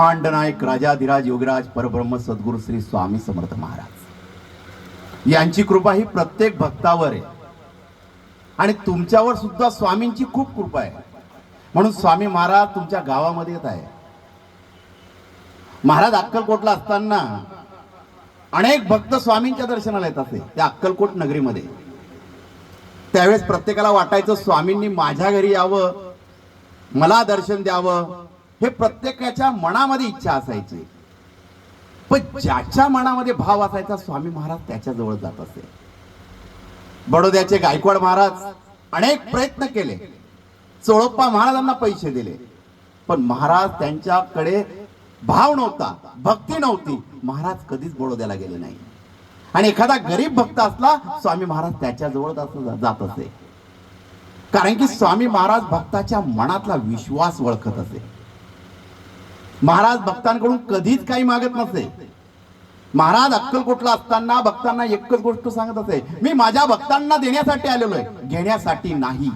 नायक राजाधिराज योगराज परब्रह्म सद्गुरू श्री स्वामी समर्थ महाराज. यांची कृपा ही प्रत्येक भक्तावर आहे. आणि तुमच्यावर सुद्धा स्वामींची खूप कृपा आहे. म्हणून स्वामी महाराज तुमच्या गावामध्ये येत आहे. महाराज अक्कलकोटला असताना अनेक भक्त स्वामींच्या दर्शनाला येत असे त्या अक्कलकोट नगरीमध्ये. त्यावेळेस प्रत्येकाला वाटायचं स्वामींनी माझ्या घरी यावं मला दर्शन द्यावं हे प्रत्येकाच्या मनामध्ये इच्छा असायची. पण ज्याच्या मनामध्ये भाव असायचा स्वामी महाराज त्याच्याजवळ जात असे. बडोद्याचे गायकवाड महाराज अनेक प्रयत्न केले. चोळप्पा महाराजांना पैसे दिले. पण महाराज त्यांच्याकडे भाव नव्हता भक्ती नव्हती. महाराज कधीच बडोद्याला गेले नाही. आणि एखादा गरीब भक्त असला स्वामी महाराज त्याच्याजवळ जात असे कारण की स्वामी महाराज भक्ताच्या मनातला विश्वास ओळखत असे. महाराज भक्तांकडून कधीच काही मागत नसे. महाराज अक्कलकोटला असताना भक्तांना एकच गोष्ट सांगत असे मी माझ्या भक्तांना देण्यासाठी आलेलो आहे घेण्यासाठी नाही.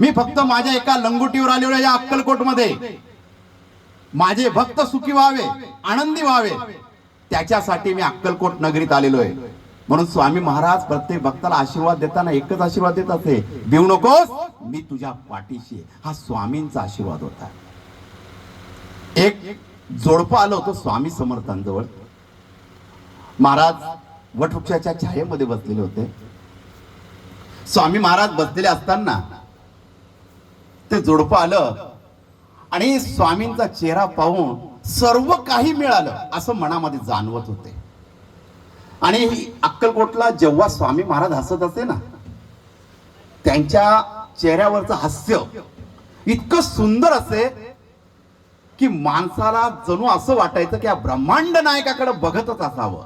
मी फक्त माझ्या एका लंगोटीवर आलेलो आहे या अक्कलकोटमध्ये. माझे भक्त सुखी व्हावे आनंदी व्हावे त्याच्यासाठी मी अक्कलकोट नगरीत आलेलो आहे म्हणून स्वामी महाराज प्रत्येक भक्ताला आशीर्वाद देताना एकच आशीर्वाद देत असे देऊ नकोस मी तुझ्या पाठीशी हा स्वामींचा आशीर्वाद होता. एक जोडपं आलं होतं स्वामी समर्थांजवळ. महाराज वटवृक्षाच्या छायेमध्ये बसलेले होते. स्वामी महाराज बसलेले असताना ते जोडपं आलं आणि स्वामींचा चेहरा पाहून सर्व काही मिळालं असं मनामध्ये जाणवत होते. आणि अक्कलकोटला जेव्हा स्वामी महाराज हसत असे ना त्यांच्या चेहऱ्यावरचं हास्य इतकं सुंदर असे की माणसाला जणू असं वाटायचं की या ब्रह्मांड नायकाकडे बघतच असावं.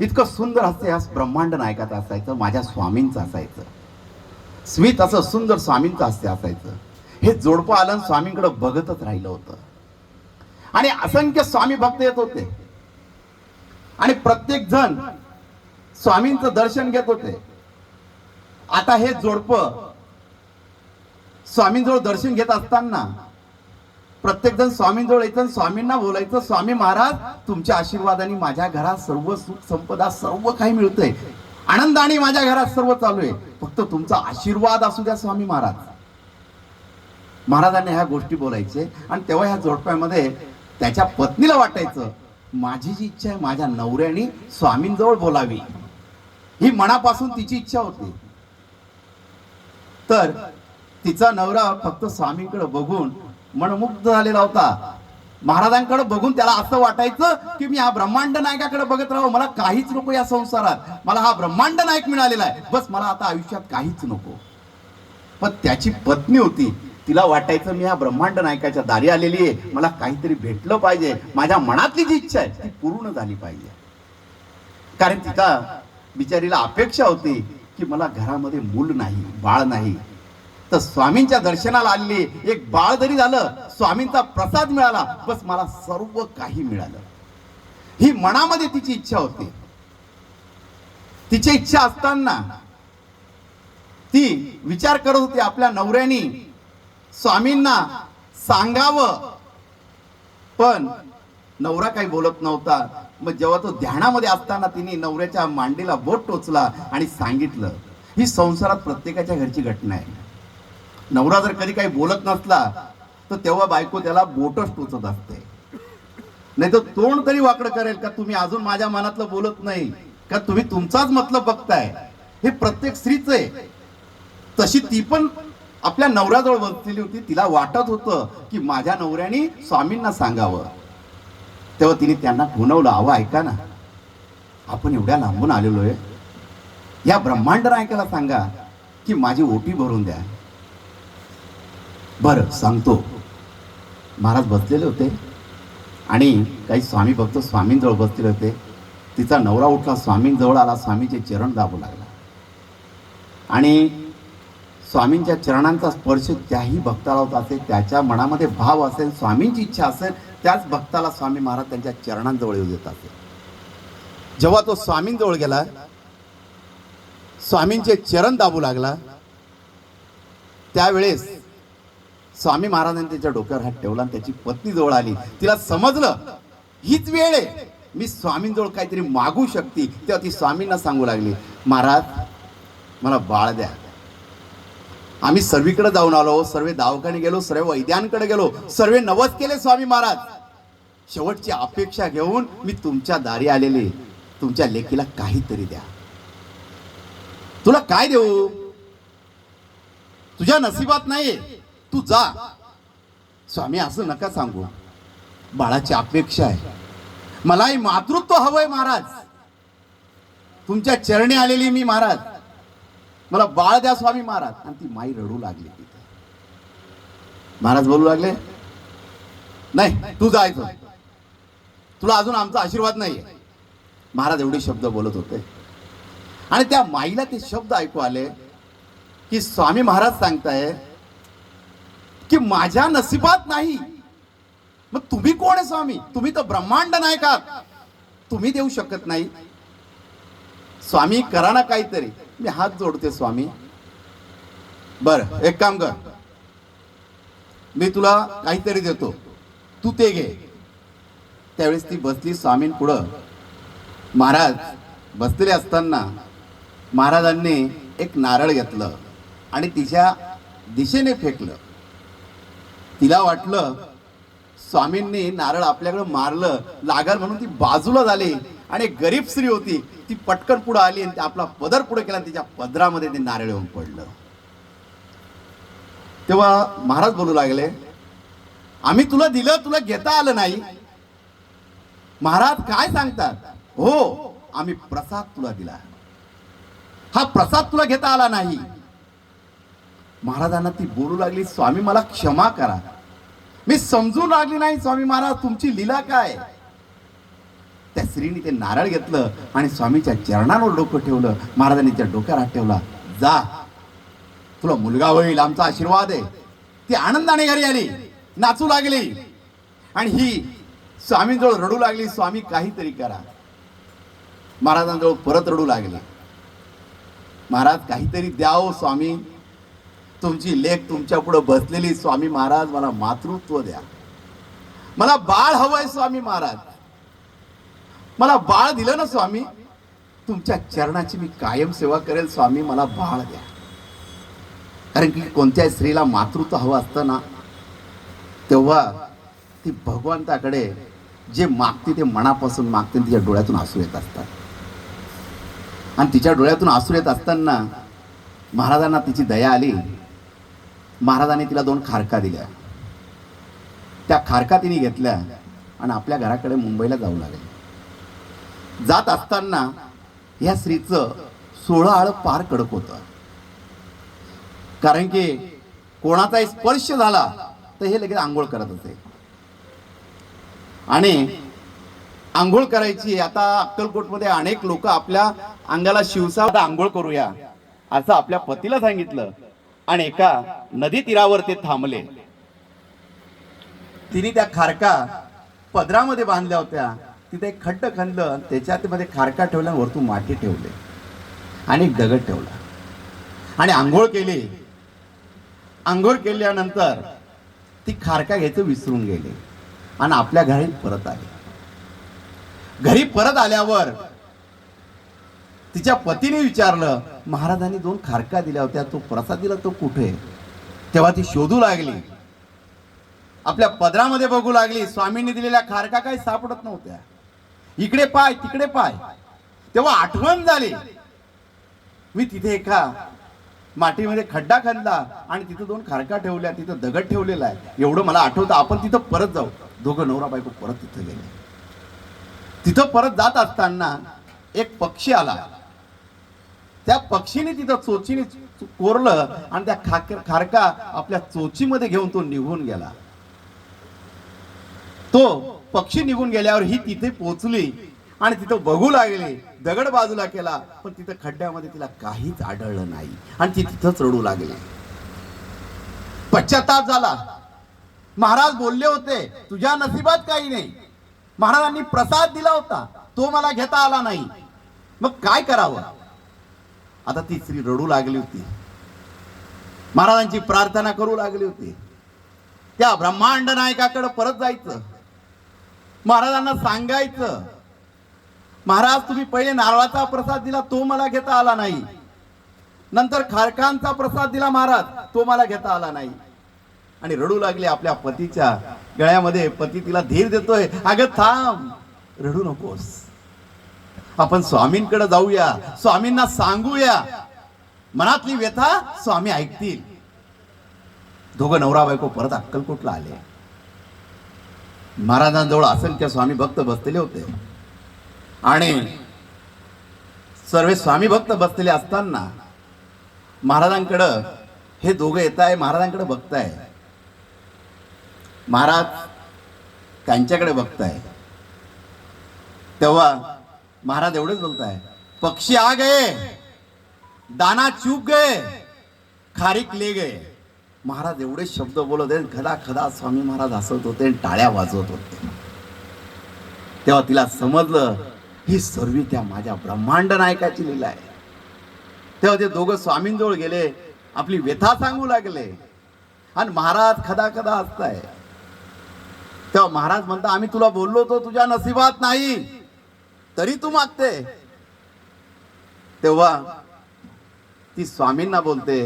इतकं सुंदर हास्य या ब्रह्मांड नायकाचं असायचं माझ्या स्वामींचं असायचं. स्मित असं सुंदर स्वामींचं हास्य असायचं. हे जोडपं आलं स्वामींकडे बघतच राहिलं होतं. आणि असंख्य स्वामी भक्त येत होते. आणि प्रत्येक जण स्वामींचं दर्शन घेत होते. आता हे जोडपं स्वामींजवळ दर्शन घेत असताना प्रत्येक जण स्वामींजवळ यायचं स्वामींना बोलायचं स्वामी महाराज तुमच्या आशीर्वादाने माझ्या घरात सर्व सुख संपदा सर्व काही मिळतंय. आनंदाने माझ्या घरात सर्व चालू आहे. फक्त तुमचा आशीर्वाद असू द्या स्वामी महाराज. महाराजांनी ह्या गोष्टी बोलायचे आणि तेव्हा ह्या जोडप्यामध्ये त्याच्या पत्नीला वाटायचं माझी जी इच्छा आहे माझ्या नवऱ्याने स्वामींजवळ बोलावी. ही मनापासून तिची इच्छा होती. तर तिचा नवरा फक्त स्वामींकडे बघून मनमुग्ध झालेला होता. महाराजांकडे बघून त्याला असं वाटायचं की मी हा ब्रह्मांड नायकाकडे बघत राहू मला काहीच नको या संसारात. मला हा ब्रह्मांड नायक मिळालेला आहे. बस मला आता आयुष्यात काहीच नको. पण त्याची पत्नी होती. तिला वाटायचं मी या ब्रह्मांड नायकाच्या दारी आलेली आहे. मला काहीतरी भेटलं पाहिजे. माझ्या मनातली जी इच्छा आहे ती पूर्ण झाली पाहिजे. कारण तिचा बिचारीला अपेक्षा होती की मला घरामध्ये मूल नाही बाळ नाही. तर स्वामींच्या दर्शनाला आलेली एक बाळ जरी झालं स्वामींचा प्रसाद मिळाला बस मला सर्व काही मिळालं. ही मनामध्ये तिची इच्छा होती. तिची इच्छा असताना ती विचार करत होती आपल्या नवऱ्यानी स्वामींना सांगावं. पण नवरा काही बोलत नव्हता. मग जेव्हा तो ध्यानामध्ये असताना तिने नवऱ्याच्या मांडीला बोट टोचला आणि सांगितलं ही संसारात प्रत्येकाच्या घरची घटना आहे. नवरा जर कधी काही बोलत नसला तर तेव्हा बायको त्याला बोटच टोचत असते. नाही तर तोंड तरी वाकडं करेल का तुम्ही अजून माझ्या मनातलं बोलत नाही का तुम्ही तुमचाच मतलब बघताय? हे प्रत्येक स्त्रीच आहे. तशी ती पण आपल्या नवऱ्याजवळ बसलेली होती तिला वाटत होतं की माझ्या नवऱ्याने स्वामींना सांगावं. तेव्हा तिने त्यांना खुनवलं हवं ऐका ना आपण एवढ्या लांबून आलेलो आहे. या ब्रह्मांड ऐकायला सांगा की माझी ओटी भरून द्या. बरं सांगतो. महाराज बसलेले होते. आणि काही स्वामी भक्त स्वामींजवळ बसलेले होते. तिचा नवरा उठला स्वामींजवळ आला स्वामीचे चरण दाबू लागला. आणि स्वामींच्या चरणांचा स्पर्श त्याही भक्ताला होत असेल त्याच्या मनामध्ये भाव असेल स्वामींची इच्छा असेल त्याच भक्ताला स्वामी महाराज त्यांच्या चरणांजवळ येऊ देत असेल. जेव्हा तो स्वामींजवळ गेला स्वामींचे चरण दाबू लागला त्यावेळेस स्वामी महाराजांनी त्याच्या डोक्यावर हात ठेवला आणि त्याची पत्नी जवळ आली. तिला समजलं हीच वेळ आहे. मी स्वामींजवळ काहीतरी मागू शकते. तेव्हा ती स्वामींना सांगू लागली महाराज मला बाळ द्या. आम्ही सर्वीकडे जाऊन आलो सर्व दवाखाने गेलो सर्व वैद्यांकडे गेलो सर्व नवस केले स्वामी महाराज. शेवटची अपेक्षा घेऊन मी तुमच्या दारी आलेले. तुमच्या लेखीला काहीतरी द्या. तुला काय देऊ? तुझ्या नशिबात नाहीये. तू जा. स्वामी असं नका सांगू. बाळाची अपेक्षा आहे. मलाही मातृत्व हवंय महाराज. तुमच्या चरणी आलेली मी महाराज. मला बाळ द्या स्वामी महाराज. आणि ती माई रडू लागली तिथे. महाराज बोलू लागले? नाही तू जायचं तुला अजून आमचा आशीर्वाद नाहीये. महाराज एवढे शब्द बोलत होते. आणि त्या माईला ते शब्द ऐकू आले की स्वामी महाराज सांगताय की माझ्या नशिबात नाही. मग तुम्ही कोण आहे स्वामी? तुम्ही तर ब्रह्मांड नाही का तुम्ही देऊ शकत नाही. स्वामी करा ना काहीतरी. मी हात जोडते स्वामी. बर एक काम कर. मी तुला काहीतरी देतो. तू ते घे. त्यावेळेस ती बसली स्वामीं पुढं. महाराज बसलेले असताना महाराजांनी एक नारळ घेतलं आणि तिच्या दिशेने फेकलं. तिला वाटलं स्वामींनी नारळ आपल्याकडे मारलं लागल म्हणून ती बाजूला झाली. आणि गरीब स्त्री होती ती पटकन पुढे आली आणि आपला पदर पुढे केला आणि तिच्या पदरामध्ये ते नारळ येऊन पडलं. तेव्हा महाराज बोलू लागले आम्ही तुला दिलं तुला घेता आलं नाही. महाराज काय सांगतात? हो आम्ही प्रसाद तुला दिला. हा प्रसाद तुला घेता आला नाही. महाराजांना ती बोलू लागली स्वामी मला क्षमा करा. मी समजू लागली नाही स्वामी महाराज तुमची लीला काय? त्या स्त्रीने ते नारळ घेतलं आणि स्वामीच्या चरणांवर डोकं ठेवलं. महाराजांनी त्या डोक्यावर हात ठेवला जा तुला मुलगा होईल आमचा आशीर्वाद आहे. ती आनंदाने घरी आली नाचू लागली आणि ही स्वामींजवळ रडू लागली स्वामी काहीतरी करा. महाराजांजवळ परत रडू लागली महाराज काहीतरी द्याव स्वामी. तुमची लेख तुमच्यापुढे बसलेली स्वामी महाराज मला मातृत्व द्या. मला बाळ हवंय स्वामी महाराज. मला बाळ दिलं ना स्वामी? तुमच्या चरणाची मी कायम सेवा करेल स्वामी मला बाळ द्या. कारण की कोणत्याही स्त्रीला मातृत्व हवं असतं ना तेव्हा ती भगवंताकडे जे मागते ते मनापासून मागते तिच्या डोळ्यातून आसू येत असतात. आणि तिच्या डोळ्यातून आसू येत असताना महाराजांना तिची दया आली. महाराजांनी तिला दोन खारका दिल्या. त्या खारका तिने घेतल्या आणि आपल्या घराकडे मुंबईला जाऊ लागले. जात असताना ह्या स्त्रीचं सोळा आळ पार कडक होतं. कारण की कोणाचाही स्पर्श झाला तर हे लगेच आंघोळ करत असे. आणि आंघोळ करायची आता अक्कलकोटमध्ये अनेक लोक आपल्या अंगाला शिवसा आता आंघोळ करूया असं आपल्या पतीला सांगितलं. आणि एका नदी तीरावर ते थांबले. तिने त्या खारका पदरामध्ये बांधल्या होत्या. तिथे एक खड्ड खणलं त्याच्यात मध्ये खारका ठेवल्या वरतून माती ठेवले. आणि एक दगड ठेवला. आणि आंघोळ केली. आंघोळ केल्यानंतर ती खारका घ्यायचं विसरून गेले. आणि आपल्या घरी परत आले. घरी परत आल्यावर तिच्या पतीने विचारलं महाराजांनी दोन खारका दिल्या होत्या. तो प्रसाद दिला तो कुठे? तेव्हा ती शोधू लागली. आपल्या पदरामध्ये बघू लागली. स्वामींनी दिलेल्या खारका काही सापडत नव्हत्या. इकडे पाय तिकडे पाय. तेव्हा आठवण झाली. मी तिथे एका मातीमध्ये खड्डा खणला आणि तिथं दोन खारका ठेवल्या. तिथं दगड ठेवलेला आहे. एवढं मला आठवतं. आपण तिथं परत जाऊ. दोघं नवरा बायको परत तिथं गेले. तिथं परत जात असताना एक पक्षी आला. त्या पक्षीने तिथं चोचीने कोरलं आणि त्या खारका आपल्या चोचीमध्ये घेऊन तो निघून गेला. तो पक्षी निघून गेल्यावर ही तिथे पोचली आणि तिथं बघू लागली. दगड बाजूला केला पण तिथं खड्ड्यामध्ये तिला काहीच आढळलं नाही आणि ती तिथंच रडू लागली. पश्चाताप झाला. महाराज बोलले होते तुझ्या नशिबात काही नाही. महाराजांनी प्रसाद दिला होता. तो मला घेता आला नाही. मग काय करावं? आता ती स्त्री रडू लागली होती. महाराजांची प्रार्थना करू लागली होती. त्या ब्रह्मांड नायकाकडे परत जायचं. महाराजांना सांगायचं महाराज तुम्ही पहिले नारळाचा प्रसाद दिला तो मला घेता आला नाही. नंतर खारकांचा प्रसाद दिला महाराज तो मला घेता आला नाही. आणि रडू लागले आपल्या पतीच्या गळ्यामध्ये पती तिला धीर देतोय. अगं थांब रडू नकोस. आपण स्वामींकडे जाऊया. स्वामींना सांगूया. मनातली व्यथा स्वामी ऐकतील. दोघं नवरा बायको परत अक्कलकोटला आले. महाराजांजवळ असंख्य स्वामी भक्त बसलेले होते. आणि सर्व स्वामी भक्त बसलेले असताना महाराजांकडं हे दोघं येत आहे महाराजांकडे बघताय. महाराज त्यांच्याकडे बघताय. तेव्हा महाराज एवढेच बोलताय. पक्षी आ गए दाना चूक गए खारीक ले गए. महाराज एवढे शब्द बोलत आहेत खदा खदा स्वामी महाराज हसत होते आणि टाळ्या वाजवत होते. तेव्हा तिला समजलं ही सर्वी त्या माझ्या ब्रह्मांड नायकाची लिला आहे. तेव्हा ते दोघं स्वामींजवळ गेले आपली व्यथा सांगू लागले. आणि महाराज खदा खदा हसताय. तेव्हा महाराज म्हणता आम्ही तुला बोललो होतो तुझ्या नशिबात नाही. तरी तू मागते. तेव्हा ती स्वामींना बोलते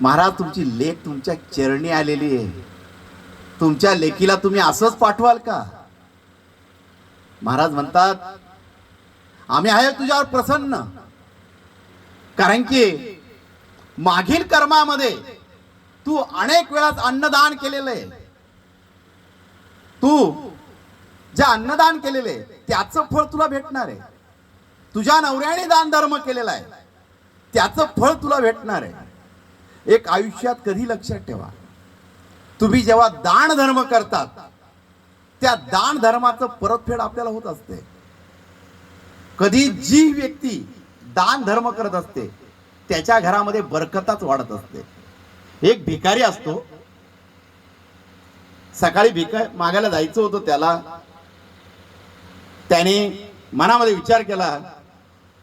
महाराज तुमची लेख तुमच्या चरणी आलेली आहे. तुमच्या लेखीला तुम्ही असंच पाठवाल का? महाराज म्हणतात आम्ही आहे तुझ्यावर प्रसन्न. कारण की मागील कर्मामध्ये तू अनेक वेळाच अन्नदान केलेलं आहे. तू जे अन्नदान केलेले आहे, त्याचं फळ तुला भेटणार आहे. तुझ्या नवऱ्याने दान धर्म केलेला आहे. त्याचं फळ तुला भेटणार आहे. एक आयुष्यात कधी लक्षात ठेवा. तुम्ही जेव्हा दान धर्म करतात त्या दान धर्माचं परतफेड आपल्याला होत असते. कधी जी व्यक्ती दान धर्म करत असते त्याच्या घरामध्ये बरकताच वाढत असते. एक भिकारी असतो. सकाळी भिका मागायला जायचं होतं त्याला. त्याने मनामध्ये विचार केला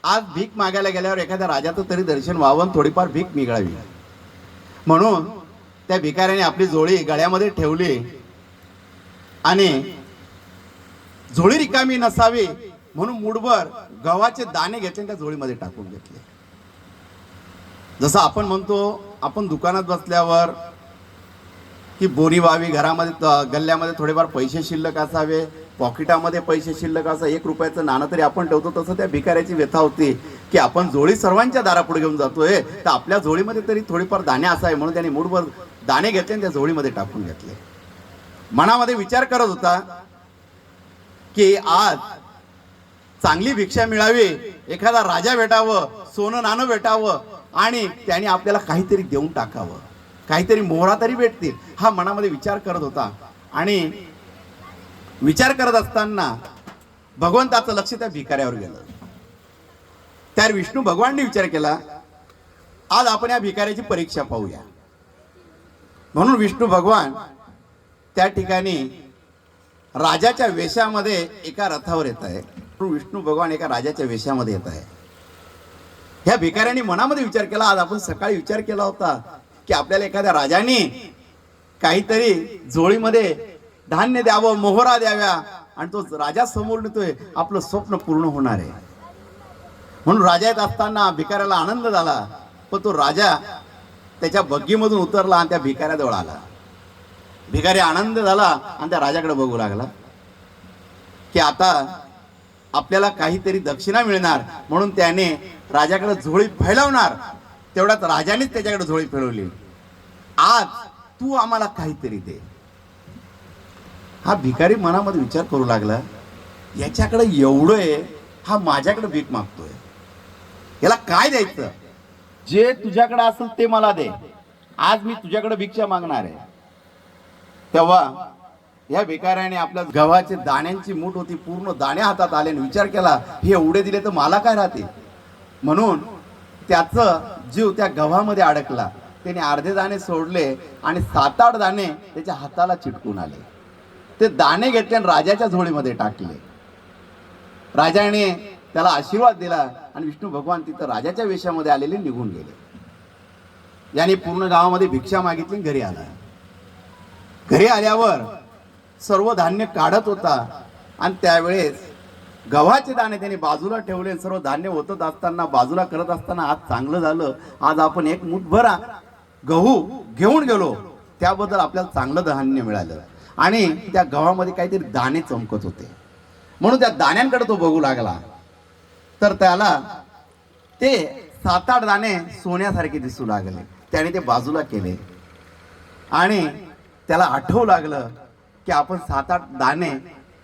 आज भीक मागायला गेल्यावर एखाद्या राजाचं तरी दर्शन व्हावं थोडीफार भीक निघावी म्हणून त्या भिकाऱ्याने आपली जोळी गळ्यामध्ये ठेवली आणि झोळी रिकामी नसावी म्हणून मुठभर गव्हाचे दाणे घेतले त्या झोळीमध्ये टाकून घेतले. जसं आपण म्हणतो आपण दुकानात बसल्यावर की बोरी व्हावी घरामध्ये गल्ल्यामध्ये थोडेफार पैसे शिल्लक असावे पॉकेटामध्ये पैसे शिल्लक असं एक रुपयाचं नाणं तरी आपण ठेवतो तसं त्या भिकाऱ्याची व्यथा होती की आपण झोळी सर्वांच्या दारापुढे घेऊन जातोय तर आपल्या झोळीमध्ये तरी थोडीफार दाणे असावे म्हणून त्यांनी मूठभर दाणे घेतले आणि त्या झोळीमध्ये टाकून घेतले. मनामध्ये विचार करत होता की आज चांगली भिक्षा मिळावी एखादा राजा भेटावं सोनं नाणं भेटावं आणि त्याने आपल्याला काहीतरी देऊन टाकावं काहीतरी मोहरा तरी भेटतील हा मनामध्ये विचार करत होता. आणि विचार करत असताना भगवंताचं लक्ष त्या भिकाऱ्यावर गेलं. त्यावर विष्णू भगवानने विचार केला आज आपण या भिकाऱ्याची परीक्षा पाहूया. म्हणून विष्णू भगवान त्या ठिकाणी राजाच्या वेशामध्ये एका रथावर येत आहे. विष्णू भगवान एका राजाच्या वेशामध्ये येत आहे. ह्या भिकाऱ्यांनी मनामध्ये विचार केला आज आपण सकाळी विचार केला होता की आपल्याला एखाद्या राजाने काहीतरी जोळीमध्ये धान्य द्यावं मोहरा द्याव्या आणि तो राजा समोर नेतोय. आपलं स्वप्न पूर्ण होणार आहे. म्हणून राजा येत असताना भिकाऱ्याला आनंद झाला. पण तो राजा त्याच्या बग्गीमधून उतरला आणि त्या भिकाऱ्याजवळ आला. भिकारी आनंद झाला आणि त्या राजाकडे बघू लागला की आता आपल्याला काहीतरी दक्षिणा मिळणार. म्हणून त्याने राजाकडे झोळी फैलावणार. तेवढ्यात राजानेच त्याच्याकडे झोळी फिरवली आज तू आम्हाला काहीतरी दे. हा भिकारी मनामध्ये विचार करू लागला याच्याकडे एवढं आहे हा माझ्याकडे भीक मागतोय. याला काय द्यायचं? जे तुझ्याकडे असेल ते मला दे. आज मी तुझ्याकडे भिक्षा मागणार आहे. तेव्हा या भिकाऱ्याने आपल्या गव्हाचे दाण्यांची मूठ होती पूर्ण दाणे हातात आले आणि विचार केला हे एवढे दिले तर मला काय राहते? म्हणून त्याचं जीव त्या गव्हामध्ये अडकला. त्याने अर्धे दाणे सोडले आणि सात आठ दाणे त्याच्या हाताला चिटकून आले. ते दाणे घेतले आणि राजाच्या झोळीमध्ये टाकले. राजाने त्याला आशीर्वाद दिला आणि विष्णू भगवान तिथं राजाच्या वेशामध्ये आलेले निघून गेले. याने पूर्ण गावामध्ये भिक्षा मागितली आणि घरी आला. घरी आल्यावर सर्व धान्य काढत होता आणि त्यावेळेस गव्हाचे दाणे त्याने बाजूला ठेवले सर्व धान्य होतच असताना बाजूला करत असताना आज चांगलं झालं. आज आपण एक मुठभरा गहू घेऊन गेलो. त्याबद्दल आपल्याला चांगलं धान्य मिळालं. आणि त्या गव्हामध्ये काहीतरी दाणे चमकत होते. म्हणून त्या दाण्यांकडे तो बघू लागला. तर त्याला ते सात आठ दाणे सोन्यासारखे दिसू लागले. त्याने ते बाजूला केले. आणि त्याला आठवू लागलं की आपण सात आठ दाणे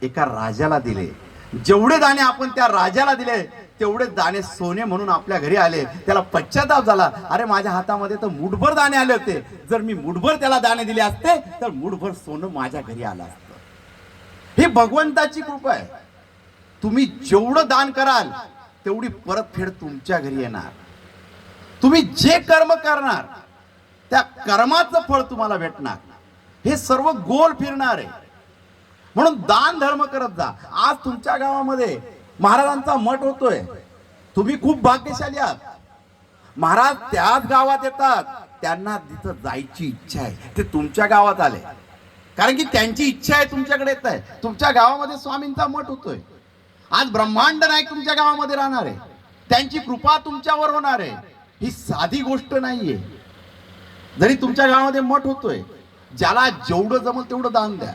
एका राजाला दिले. जेवढे दाणे आपण त्या राजाला दिले तेवढे दाणे सोने म्हणून आपल्या घरी आले. त्याला पश्चाताप झाला. अरे माझ्या हातामध्ये तर मुठभर दाणे आले होते. जर मी मुठभर त्याला दाणे दिले असते तर मुठभर सोनं माझ्या घरी आलं असतं. ही भगवंताची कृपा आहे. तुम्ही जेवढं दान कराल तेवढी परतफेड तुमच्या घरी येणार. तुम्ही जे कर्म करणार त्या कर्माचं फळ तुम्हाला भेटणार. हे सर्व गोल फिरणार आहे. म्हणून दान धर्म करत जा. आज तुमच्या गावामध्ये महाराजांचा मठ होतोय. तुम्ही खूप भाग्यशाली आहात. महाराज त्याच गावात येतात. त्यांना तिथं जायची इच्छा आहे. ते तुमच्या गावात आले. कारण की त्यांची इच्छा आहे तुमच्याकडे येत आहे. तुमच्या गावामध्ये स्वामींचा मठ होतोय. आज ब्रह्मांड नाईक तुमच्या गावामध्ये राहणार आहे. त्यांची कृपा तुमच्यावर होणार आहे. ही साधी गोष्ट नाहीये. जरी तुमच्या गावामध्ये मठ होतोय. ज्याला जेवढं जमल तेवढं दान द्या.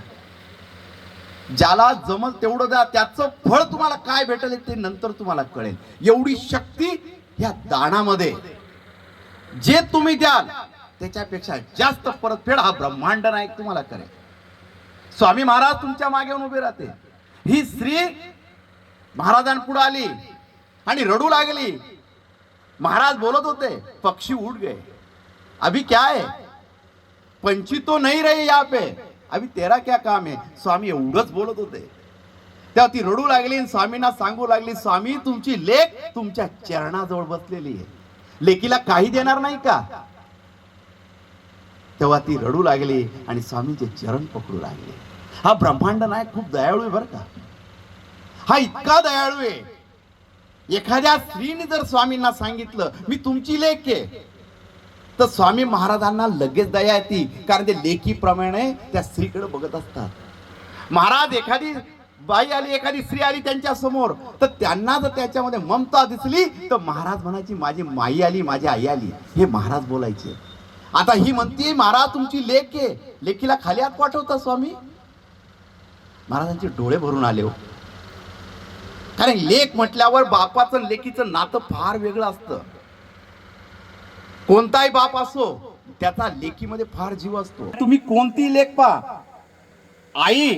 ज्याला जमल तेवढं द्या त्याचं फळ तुम्हाला काय भेटेल ते नंतर तुम्हाला कळेल. एवढी शक्ती ह्या दानामध्ये. जे तुम्ही द्याल त्याच्यापेक्षा जास्त परतफेड हा ब्रह्मांड नायक तुम्हाला करेल. स्वामी महाराज तुमच्या मागे उभे राहते. ही स्त्री महाराजांपुढे आली आणि रडू लागली. महाराज बोलत होते पक्षी उड गए. अभी क्या है? पंछी तो नहीं रही यहाँ पे. अभी तेरा क्या काम आहे? स्वामी एवढंच बोलत होते. तेव्हा ती रडू लागली आणि स्वामींना सांगू लागली स्वामी तुमची लेख तुमच्या चरणाजवळ बसलेली आहे. लेकीला काही देणार नाही का? तेव्हा ती रडू लागली आणि स्वामींचे चरण पकडू लागले. हा ब्रह्मांड नायक खूप दयाळू आहे बरं का? हा इतका दयाळू आहे. एखाद्या स्त्रीने जर स्वामींना सांगितलं मी तुमची लेख आहे. तर स्वामी महाराजांना लगेच दया येते कारण ते लेखीप्रमाणे त्या स्त्रीकडे बघत असतात. महाराज एखादी बाई आली एखादी स्त्री आली त्यांच्यासमोर तर त्यांना जर त्याच्यामध्ये ममता दिसली तर महाराज म्हणायची माझी माई आली माझी आई आली. हे महाराज बोलायचे. आता ही म्हणते महाराज तुमची लेख आहे. लेखीला खाली हात पाठवता स्वामी. महाराजांचे डोळे भरून आले हो. कारण लेख म्हटल्यावर बापाचं लेखीचं नातं फार वेगळं असतं. कोणताही बाप असो त्याचा लेकीमध्ये फार जीव असतो. तुम्ही कोणती लेख पा आई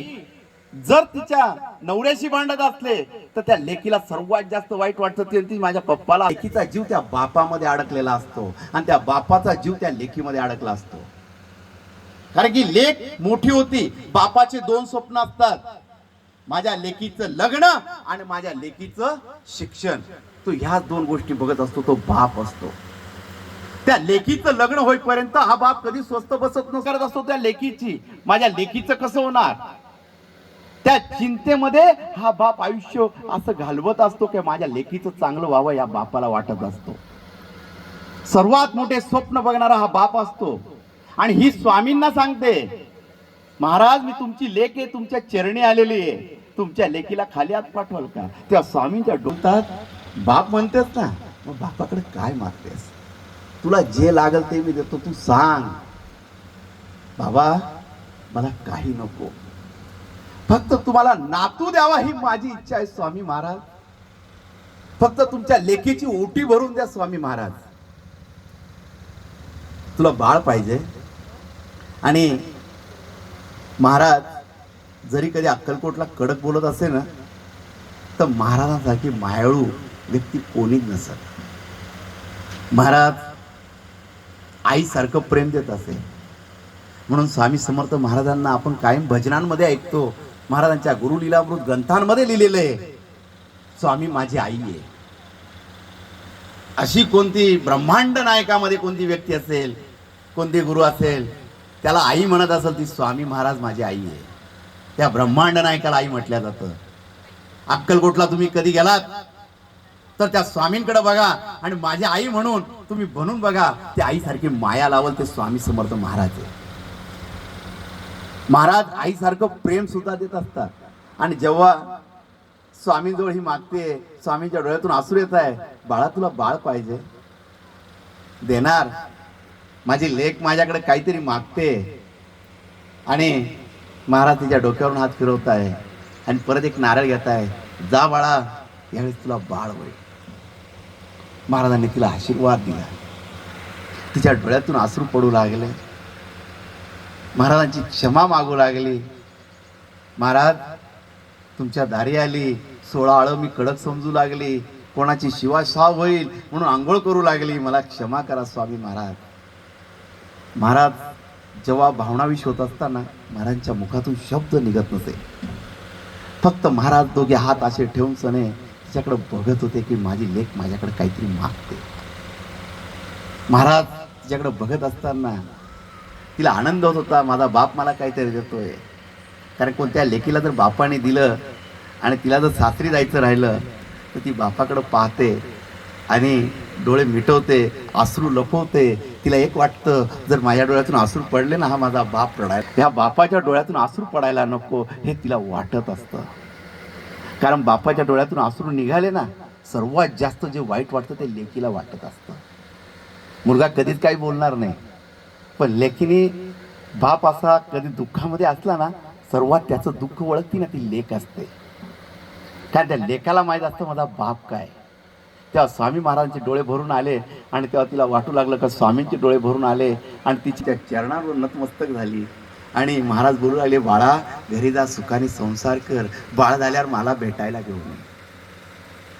जर तिच्या नवऱ्याशी भांडत असले तर त्या लेकीला सर्वात जास्त वाईट वाटतं ते ती माझ्या पप्पाला. लेकीचा जीव त्या बापामध्ये अडकलेला असतो आणि त्या बापाचा जीव त्या लेकीमध्ये अडकला असतो. कारण की लेख मोठी होती बापाचे दोन स्वप्न असतात. माझ्या लेकीचं लग्न आणि माझ्या लेकीचं शिक्षण. तो ह्या दोन गोष्टी बघत असतो तो बाप असतो. त्या लेखीचं लग्न होईपर्यंत हा बाप कधी स्वस्त बसत नसत असतो त्या लेखीची माझ्या लेखीचं कसं होणार? त्या चिंतेमध्ये हा बाप आयुष्य असं घालवत असतो की माझ्या लेखीचं चांगलं व्हावं या बापाला वाटत असतो. सर्वात मोठे स्वप्न बघणारा हा बाप असतो. आणि ही स्वामींना सांगते महाराज मी तुमची लेख आहे तुमच्या चरणी आलेली आहे. तुमच्या लेकीला खाली आत पाठवाल का? त्या स्वामींच्या डोकतात बाप म्हणतेस ना मग बापाकडे काय मागतेस? तुला जे लागल ते मी देतो तू सांग. बाबा मला काही नको. फक्त तुम्हाला नातू द्यावा ही माझी इच्छा आहे स्वामी महाराज. फक्त तुमच्या लेखीची ओटी भरून द्या स्वामी महाराज. तुला बाळ पाहिजे. आणि महाराज जरी कधी अक्कलकोटला कडक बोलत असे ना तर महाराजांसारखी मायाळू व्यक्ती कोणीच नसत. महाराज आईसारखं प्रेम देत असे. म्हणून स्वामी समर्थ महाराजांना आपण कायम भजनांमध्ये ऐकतो. महाराजांच्या गुरुलीलामृत ग्रंथांमध्ये लिहिलेलं आहे. स्वामी माझी आई आहे. अशी कोणती ब्रह्मांड नायकामध्ये कोणती व्यक्ती असेल कोणती गुरु असेल त्याला आई म्हणत असेल ती स्वामी महाराज माझी आई आहे. त्या ब्रह्मांड नायकाला आई म्हटल्या जातं. अक्कलकोटला तुम्ही कधी गेलात? तर त्या स्वामींकडे बघा आणि माझी आई म्हणून तुम्ही बनून बघा. त्या आईसारखी माया लावल ते स्वामी समर्थ महाराज आहे महाराज आईसारखं प्रेम सुद्धा देत असतात. आणि जेव्हा स्वामींजवळ ही मागते स्वामींच्या डोळ्यातून आसूर येत आहे बाळा तुला बाळ पाहिजे. देणार. माझी लेख माझ्याकडे काहीतरी मागते. आणि महाराज तिच्या डोक्यावरून हात फिरवत आहे. आणि परत एक नारळ घेत आहे. जा बाळा यावेळेस तुला बाळ होईल. महाराजांनी तिला आशीर्वाद दिला. तिच्या डोळ्यातून आसरू पडू लागले. महाराजांची क्षमा मागू लागली. महाराज तुमच्या दारी आली. सोळा आळं मी कडक समजू लागली. कोणाची शिवाशाव होईल म्हणून आंघोळ करू लागली. मला क्षमा करा स्वामी महाराज. महाराज जेव्हा भावनाविष होत असताना महाराजांच्या मुखातून शब्द निघत नसे. फक्त महाराज दोघे हात असे ठेवून सने तिच्याकडे बघत होते की माझी लेख माझ्याकडे काहीतरी मागते. महाराज तिच्याकडे बघत असताना तिला आनंद होत होता माझा बाप मला काहीतरी देतोय. कारण कोणत्या लेकीला जर बापाने दिलं आणि तिला जर सासरी जायचं राहिलं तर ती बापाकडं पाहते आणि डोळे मिटवते आसरू लपवते. तिला एक वाटतं जर माझ्या डोळ्यातून आसरू पडले ना हा माझा बाप रडायला ह्या बापाच्या डोळ्यातून आसरू पडायला नको हे तिला वाटत असतं. कारण बापाच्या डोळ्यातून आसरू निघाले ना सर्वात जास्त जे वाईट वाटतं ते लेकीला वाटत असतं. मुलगा कधीच काही बोलणार नाही. पण लेकीने बाप असा कधी दुःखामध्ये असला ना सर्वात त्याचं दुःख ओळखती ना ती लेख असते. कारण त्या लेखाला माहीत असतं माझा बाप काय. तेव्हा स्वामी महाराजांचे डोळे भरून आले आणि तेव्हा तिला वाटू लागलं का स्वामींचे डोळे भरून आले आणि तिची त्या चरणावर नतमस्तक झाली. आणि महाराज बोलू लागले बाळा घरी जा सुखाने संसार कर. बाळ झाल्यावर मला भेटायला घेऊन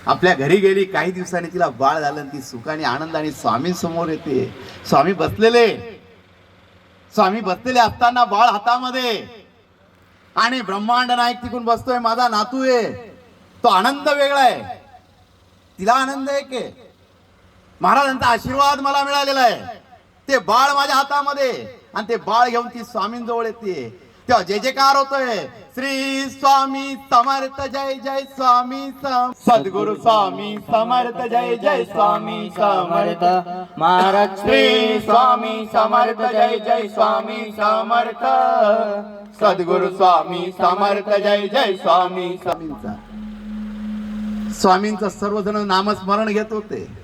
आपल्या घरी गेली काही दिवसांनी तिला बाळ झालं आणि ती सुखाने आनंदाने स्वामींसमोर येते. स्वामी बसलेले. स्वामी बसलेले असताना बाळ हातामध्ये. आणि ब्रह्मांड नायक तिकून बसतोय माझा नातू आहे तो आनंद वेगळा आहे. तिला आनंद आहे. की महाराजांचा आशीर्वाद मला मिळालेला आहे. ते बाळ माझ्या हातामध्ये. आणि ते बाळ घेऊन ती स्वामींजवळ येते. तेव्हा जय जयकार होतोय श्री स्वामी समर्थ जय जय स्वामी सद्गुरु स्वामी समर्थ जय जय स्वामी समर्थ. महाराज श्री स्वामी समर्थ जय जय स्वामी समर्थ. सद्गुरु स्वामी समर्थ जय जय स्वामी स्वामींचा. स्वामींचं सर्वजण नामस्मरण घेत होते.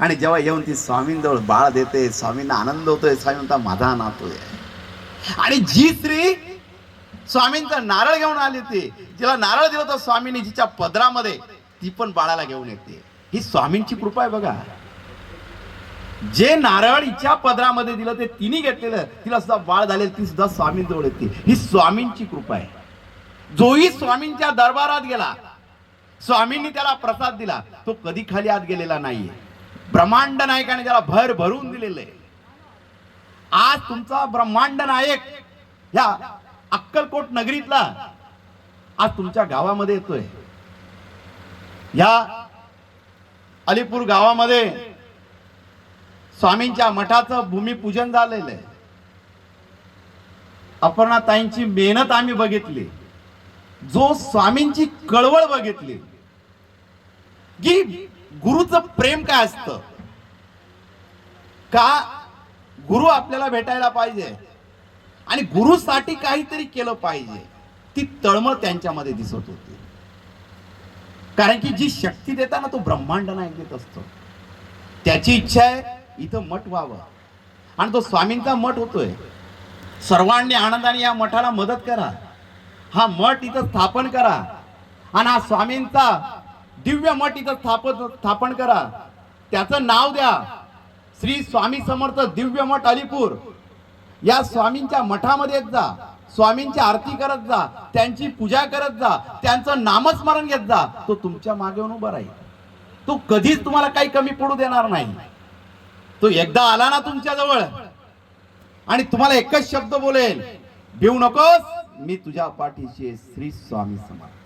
आणि जेव्हा येऊन ती स्वामींजवळ बाळ देते स्वामींना आनंद होतोय स्वामी म्हणता माझा नातोय आणि जी स्त्री स्वामींचा नारळ घेऊन आली होती जिला नारळ दिलं होतं स्वामींनी जिच्या पदरामध्ये ती पण बाळाला घेऊन येते. ही स्वामींची कृपा आहे बघा. जे नारळ हिच्या पदरामध्ये दिलं ते तिने घेतलेलं तिला सुद्धा बाळ झाले ती सुद्धा स्वामींजवळ येते. ही स्वामींची कृपा आहे. जोही स्वामींच्या दरबारात गेला. स्वामींनी त्याला प्रसाद दिला. तो कधी खाली आत गेलेला नाहीये. ब्रह्मांड नायकाने त्याला भर भरून दिलेलं आहे. आज तुमचा ब्रह्मांड नायक ह्या अक्कलकोट नगरीतला आज तुमच्या गावामध्ये येतोय. या अलीपूर गावामध्ये स्वामींच्या मठाचं भूमिपूजन झालेलं आहे. अपर्णाताईंची मेहनत आम्ही बघितली. जो स्वामींची कळवळ बघितली. की गुरुचं प्रेम काय असतं? का गुरु आपल्याला भेटायला पाहिजे? आणि गुरुसाठी काहीतरी केलं पाहिजे. ती तळमळ त्यांच्यामध्ये दिसत होती. कारण की जी शक्ती देताना तो ब्रह्मांड नायक देत असतो. त्याची इच्छा आहे इथं मठ व्हावं. आणि तो स्वामींचा मठ होतोय. सर्वांनी आनंदाने या मठाला मदत करा. हा मठ इथं स्थापन करा. आणि हा स्वामींचा दिव्य मठ इथं स्थापन स्थापन करा. त्याचं नाव द्या. श्री स्वामी समर्थ दिव्य मठ अलीपूर. या स्वामींच्या मठामध्ये येत जा. स्वामींची आरती करत जा. त्यांची पूजा करत जा. त्यांचं नामस्मरण घेत जा. तो तुमच्या मागे उभा राहील. तो कधीच तुम्हाला काही कमी पडू देणार नाही. तो एकदा आला ना तुमच्या जवळ आणि तुम्हाला एकच शब्द बोलेल. भिवू नकोस. मी तुझ्या पाठीशी श्री स्वामी समर्थ.